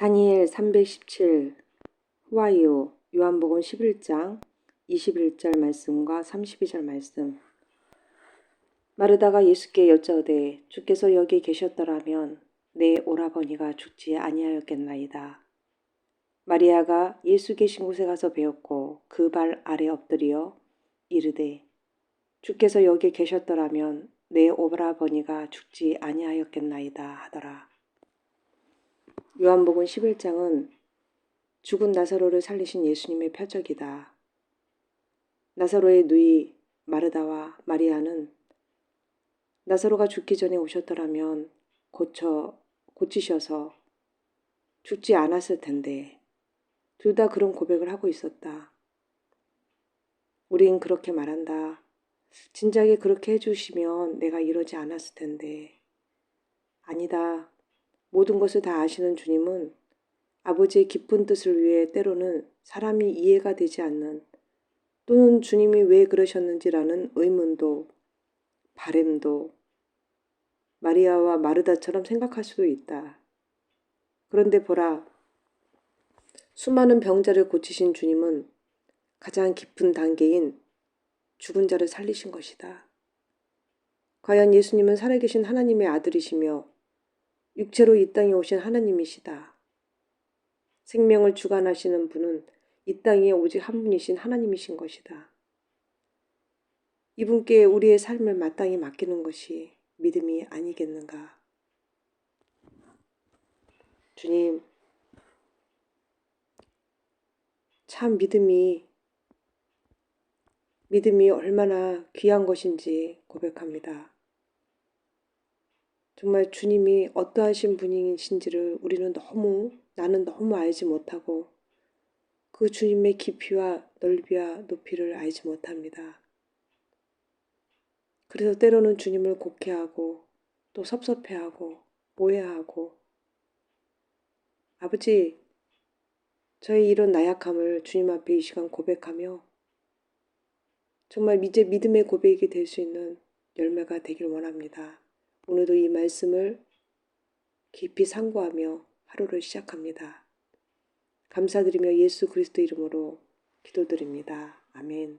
다니엘 317 후와이오 요한복음 11장 21절 말씀과 32절 말씀 마르다가 예수께 여짜오되 주께서 여기 계셨더라면 내 오라버니가 죽지 아니하였겠나이다. 마리아가 예수 계신 곳에 가서 배웠고 그 발 아래 엎드려 이르되 주께서 여기 계셨더라면 내 오라버니가 죽지 아니하였겠나이다 하더라. 요한복음 11장은 죽은 나사로를 살리신 예수님의 표적이다. 나사로의 누이 마르다와 마리아는 나사로가 죽기 전에 오셨더라면 고쳐 고치셔서 죽지 않았을 텐데 둘 다 그런 고백을 하고 있었다. 우린 그렇게 말한다. 진작에 그렇게 해주시면 내가 이러지 않았을 텐데. 아니다. 모든 것을 다 아시는 주님은 아버지의 깊은 뜻을 위해 때로는 사람이 이해가 되지 않는 또는 주님이 왜 그러셨는지라는 의문도 바램도 마리아와 마르다처럼 생각할 수도 있다. 그런데 보라, 수많은 병자를 고치신 주님은 가장 깊은 단계인 죽은 자를 살리신 것이다. 과연 예수님은 살아계신 하나님의 아들이시며 육체로 이 땅에 오신 하나님이시다. 생명을 주관하시는 분은 이 땅에 오직 한 분이신 하나님이신 것이다. 이분께 우리의 삶을 마땅히 맡기는 것이 믿음이 아니겠는가. 주님, 참 믿음이, 믿음이 얼마나 귀한 것인지 고백합니다. 정말 주님이 어떠하신 분이신지를 우리는 너무, 나는 너무 알지 못하고 그 주님의 깊이와 넓이와 높이를 알지 못합니다. 그래서 때로는 주님을 곡해하고 또 섭섭해하고 오해하고 아버지, 저의 이런 나약함을 주님 앞에 이 시간 고백하며 정말 이제 믿음의 고백이 될 수 있는 열매가 되길 원합니다. 오늘도 이 말씀을 깊이 상고하며 하루를 시작합니다. 감사드리며 예수 그리스도 이름으로 기도드립니다. 아멘.